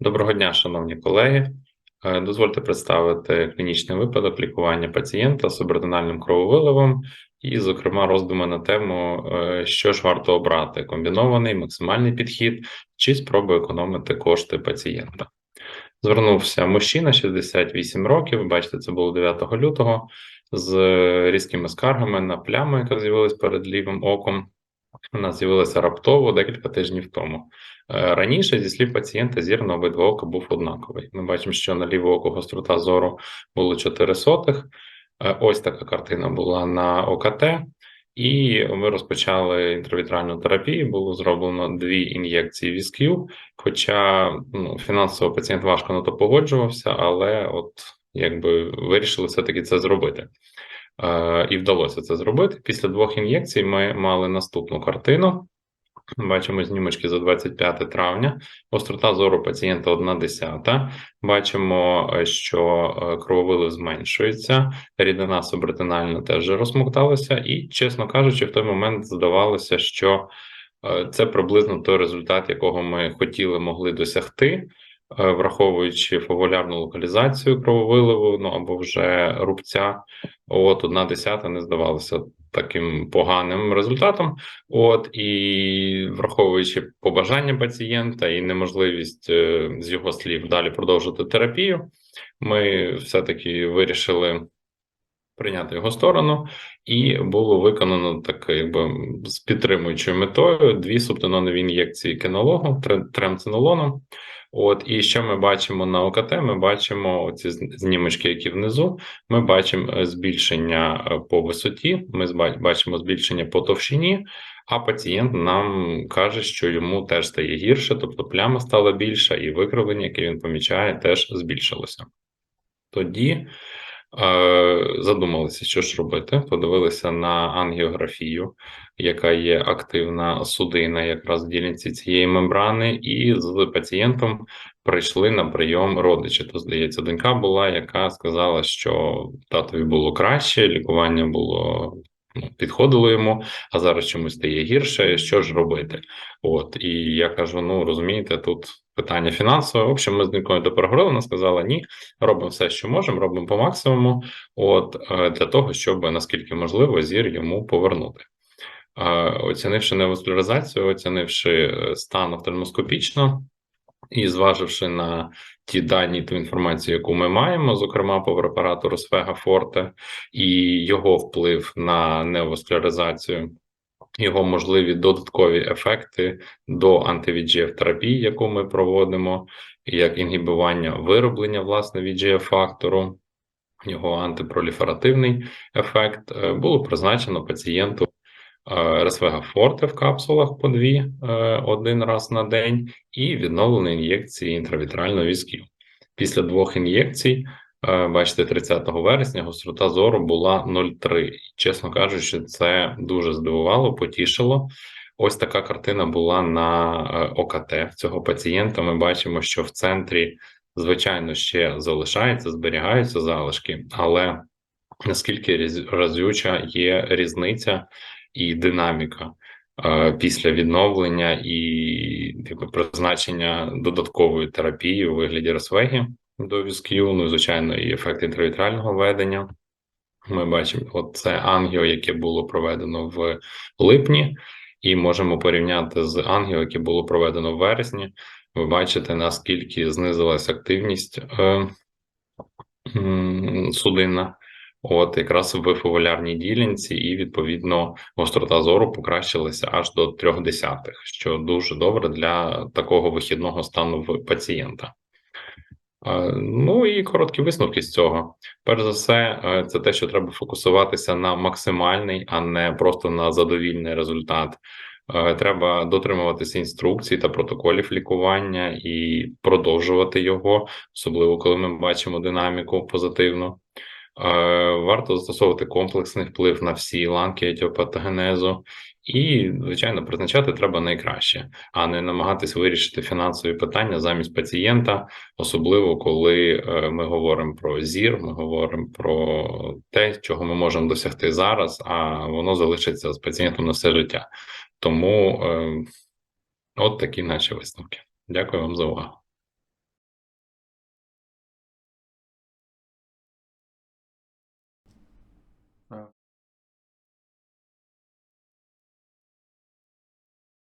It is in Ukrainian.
Доброго дня, шановні колеги. Е, Дозвольте представити клінічний випадок лікування пацієнта з субретинальним крововиливом і, зокрема, роздуми на тему, е, що ж варто обрати: комбінований, максимальний підхід чи спроби економити кошти пацієнта. Звернувся мужчина 68 років. Бачите, це було 9 лютого з різкими скаргами на пляму, яка з'явилась перед лівим оком. Вона з'явилася раптово декілька тижнів тому. Е, Раніше, зі слів пацієнта, зір на обидва ока був однаковий. Ми бачимо, що на ліве око гострота зору було 4 сотих. Е, Ось така картина була на ОКТ, і ми розпочали інтравітральну терапію. Було зроблено дві ін'єкції вісків. Хоча ну, фінансово пацієнт важко на то погоджувався, але от якби вирішили все-таки це зробити. Е, І вдалося це зробити. Після двох ін'єкцій ми мали наступну картину. Бачимо знімочки за 25 травня. Острота зору пацієнта 1 десята. Бачимо, е, що е, крововилив зменшується, рідина субретинальна теж розмокталася, і, чесно кажучи, в той момент здавалося, що це приблизно той результат, якого ми хотіли могли досягти. Е, Враховуючи фаволярну локалізацію крововиливу, ну або вже рубця, от одна десята не здавалася таким поганим результатом. От і враховуючи побажання пацієнта і неможливість е, з його слів далі продовжити терапію, ми все-таки вирішили прийняти його сторону, і було виконано так, якби з підтримуючою метою дві субтононові ін'єкції кинологу тре- тремцинолоном. От і що ми бачимо на ОКТ? Ми бачимо ці знімочки, які внизу. Ми бачимо е, збільшення е, по висоті. Ми бачимо збільшення по товщині. А пацієнт нам каже, що йому теж стає гірше, тобто пляма стала більша, і викривлення, яке він помічає, теж збільшилося. Тоді задумалися, що ж робити. Подивилися на ангіографію, яка є активна судина, якраз в ділянці цієї мембрани, і з пацієнтом прийшли на прийом родичі. То здається, донька була, яка сказала, що татові було краще, лікування було. Підходило йому, а зараз чомусь стає гірше. Що ж робити? От і я кажу: ну розумієте, тут питання фінансове. В общем, ми з донькою допереговорили, вона сказала ні, робимо все, що можемо, робимо по максимуму, от е, для того, щоб наскільки можливо зір йому повернути. Е, Оцінивши неваскуляризацію, оцінивши е, стан офтальмоскопічно і зваживши на ті дані, ту інформацію, яку ми маємо, зокрема по препарату Росфега Форте, і його вплив на неваскуляризацію, його можливі додаткові ефекти до антивіджіф терапії, яку ми проводимо, як інгібування вироблення власне VEGF фактору, його антипроліферативний ефект, е, було призначено пацієнту Ресвега Форте в капсулах по дві е, один раз на день, і відновлені ін'єкції інтравітрального візків. Після двох ін'єкцій, е, бачите, 30 вересня гострота зору була 0,3. Чесно кажучи, це дуже здивувало, потішило. Ось така картина була на е, ОКТ цього пацієнта. Ми бачимо, що в центрі, звичайно, ще залишається, зберігаються залишки, але наскільки разюча є різниця і динаміка е, після відновлення і якби, призначення додаткової терапії у вигляді Росвегі до візків, ну звичайно, і ефект інтравітрального ведення. Ми бачимо, от це ангіо, яке було проведено в липні, і можемо порівняти з ангіо, яке було проведено в вересні. Ви бачите, наскільки знизилась активність е, судинна, от якраз в фоволярній ділянці, і відповідно гострота зору покращилася аж до трьох десятих, що дуже добре для такого вихідного стану в пацієнта. Е, Ну і короткі висновки з цього. Перш за все, е, це те, що треба фокусуватися на максимальний, а не просто на задовільний результат. Е, Треба дотримуватися інструкцій та протоколів лікування і продовжувати його, особливо коли ми бачимо динаміку позитивну. Е, Варто застосовувати комплексний вплив на всі ланки етіопатогенезу, і, звичайно, призначати треба найкраще, а не намагатись вирішити фінансові питання замість пацієнта, особливо коли е, ми говоримо про зір, ми говоримо про те, чого ми можемо досягти зараз, а воно залишиться з пацієнтом на все життя. Тому е, от такі наші висновки. Дякую вам за увагу.